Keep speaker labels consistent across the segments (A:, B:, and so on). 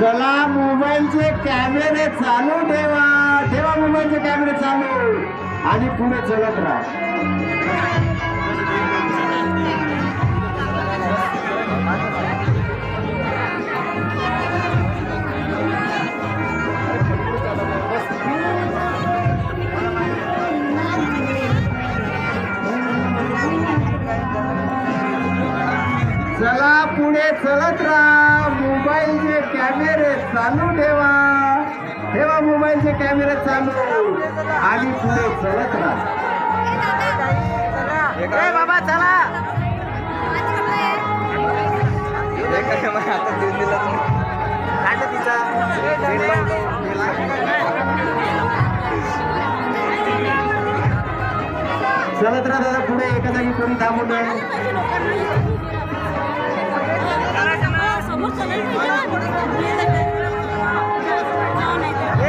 A: चला मोबाईलचे कॅमेरे चालू ठेवा. ठेवा मोबाईलचे कॅमेरे चालू. आणि पुढे चलत राहा. चला पुढे चलत राहा. मोबाईलचे कॅमेरे चालू ठेवा. ठेवा मोबाईलचे कॅमेरे चालू. आणि पुढे चलत राहा.
B: बाबा चला.
A: चलत राहा दादा पुढे एका जागी कोणी थांबू
B: ए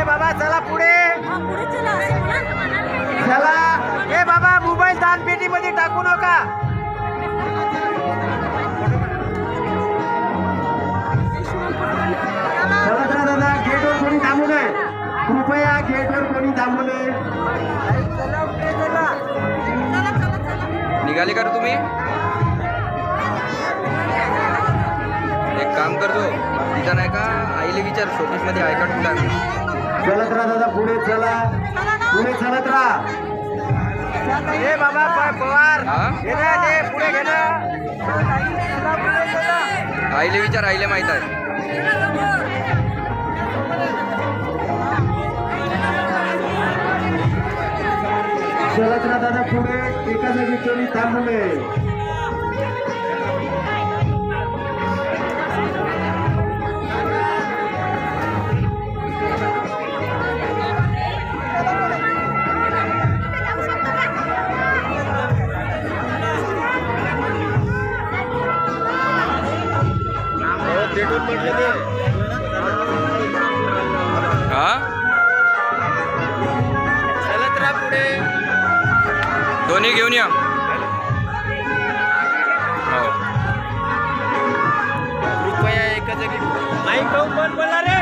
B: बाबा चला पुढे.
A: चला
B: ए बाबा मोबाईल दानपेटी मध्ये टाकू नका.
A: दादा गेटवर कोणी थांबू नये. कृपया गेटवर कोणी थांबू नये.
C: निघाले का रे तुम्ही? काम करतो. तिथं नाही का? आईले विचार शोकेशमध्ये आय कार्ड कुठं आहे?
A: चलत राहा दादा पुढे चला. पुढे चलत राहा.
B: ए बाबा पवार.
C: हा?
B: घे ना ते पुढे घे ना.
C: आईले विचार आईले माहीत आहे.
A: चलत राहा दादा पुढे. एका जागी कोणी थांबू नये
C: हा?
B: चलत राहा पुढे.
C: दोन्ही घेऊन या. हो.
B: कृपया एका जागी माईक ठेवून बोल बोला रे.